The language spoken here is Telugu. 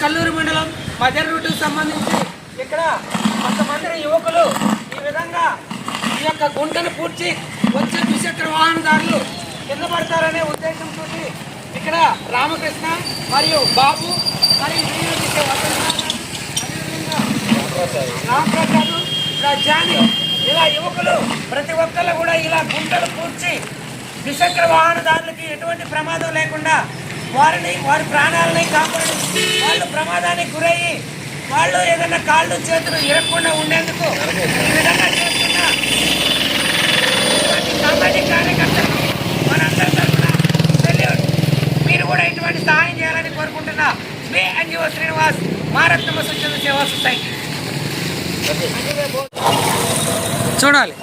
కల్లూరు మండలం మదర్ రూట్కు సంబంధించి ఇక్కడ కొంతమంది యువకులు ఈ విధంగా ఈ యొక్క గుంటను పూడ్చి వచ్చే ద్విచక్ర వాహనదారులు కింద పడతారనే ఉద్దేశంతో ఇక్కడ రామకృష్ణ మరియు బాబు మరియు వీడియో రామప్రసాద్ ఇలా జాని ఇలా యువకులు ప్రతి ఒక్కళ్ళు కూడా ఇలా గుంటలు పూడ్చి ద్విచక్ర వాహనదారులకి ఎటువంటి ప్రమాదం లేకుండా వారిని వారి ప్రాణాలని కాపాడు ప్రమాదానికి గురయ్యి వాళ్ళు ఏదైనా కాళ్ళు చేతులు ఇరగకుండా ఉండేందుకు ఈ విధంగా చేస్తున్న సామాజిక కార్యకర్తలు మనందరి తరఫున సెల్యూట్ మీరు కూడా ఇటువంటి సహాయం చేయాలని కోరుకుంటున్నా మీ ఎన్జిఓ శ్రీనివాస్ మారత్మ స్వచ్ఛంద సేవా సొసైటీ. చూడాలి.